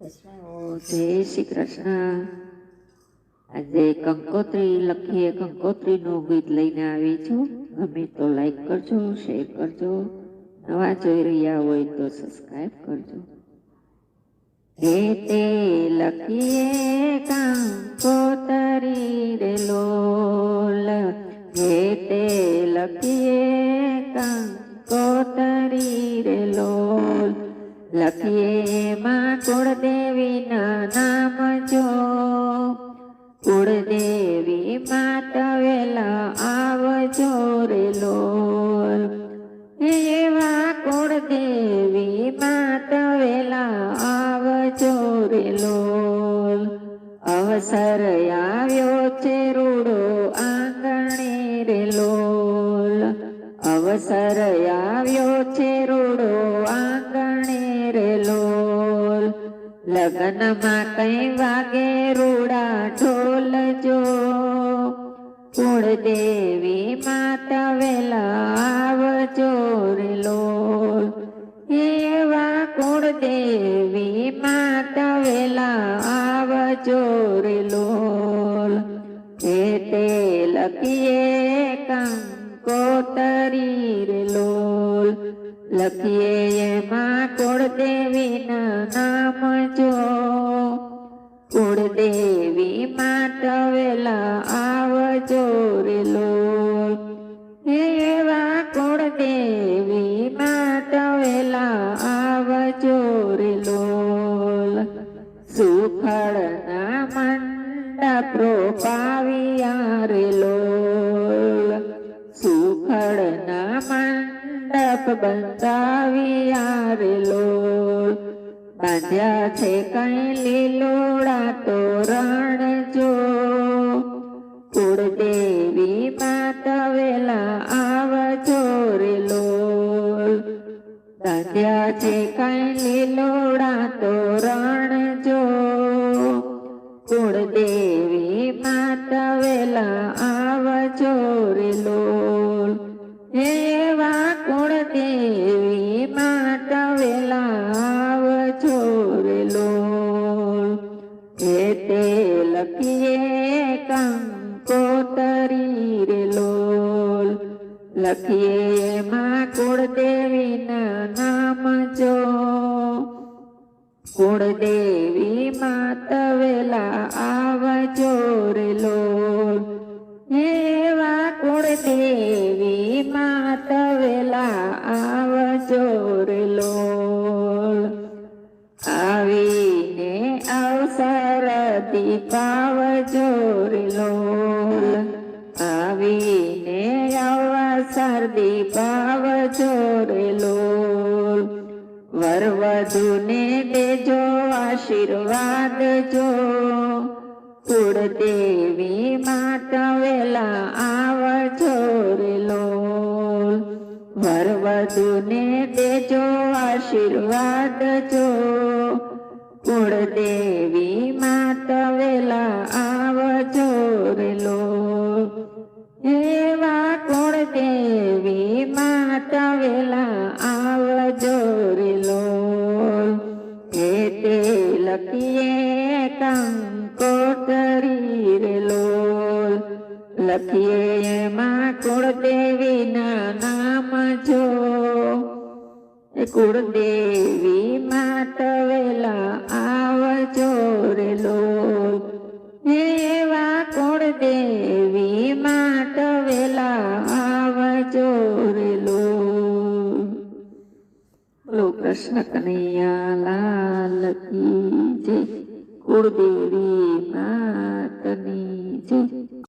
જય શ્રી કૃષ્ણ. આજે કંકોત્રી લખીએ, કંકોત્રીનું ગીત લઈને આવી છું. ગમે તો લાઈક કરજો શેર કરજો. નવા જોઈ રહ્યા હોય તો સબસ્ક્રાઈબ કરજો. હે તે લખીએ, કંકોતરી રે લોલ. હે તે લખીએ, કંકોતરી રે લોલ. લખીએ માં કુળદેવીના નામ જો. કુળદેવી માતા વેલા આવજો રે લોલ. એવા કુળદેવી માતા વેલા આવજો રે લોલ. અવસર આવ્યો છે રૂડો આંગણે રે લોલ. અવસર આવ્યો છે રૂડો લગ્નમાં કઈ વાગે રૂડા ઢોલજો કુળદેવી માતા વેલા આવજો એવા કુળદેવી માતા વેલા આવજો રે એ તે લખીએ કંકોતરી રે લોલ. લખીએ એમાં કુળદેવીના નામ જો. કુળદેવી માતા વેલા આવજો રે લોલ એવા કુળદેવી દેવી વેલા આવજો રે લોલ. સુખડના મંડપ રોપાવ્યા રે લોલ. સુખડના મંડપ બંધાવ્યા રે લોલ. બાંધ્યા છે કઈ લીલોડા બાંધ્યા છે કઈ લીલોડા તોરણ જો. કુળદેવી માતા વેલા આવજો રે લોલ. એવા કુળદેવી માતા વેલા આવજો રે એ તે લખીએ કંકોતરી રે લોલ. લખીએ માં જો કુળદેવી માતવેલા આવજો રે લોલ. એવા કુળદેવી માતવેલા આવજો રે લોલ. આવીને અવસર દીપાવજો રે લોલ. આવીને અવસર દીપાવજો રે લોલ. વરવધુને દેજો, આશીર્વાદ જો. કુળદેવી માતા વેલા આવજો રેલો વર વરવધુને દેજો, આશીર્વાદ જો. કુળદેવી માતા વેલા આવજો રેલો એવા કુળદેવી માતા વેલા આવજો રે લોલ. એ તે લખીએ કંકોતરી રે લોલ. લખીએ એમાં કુળદેવીના નામ જો. કુળદેવી માતવેલા આવજો રે લોલ. એવા કુળદેવી કૃષ્ણ કનૈયા લાલ કી જય. કુળદેવી માતની જય.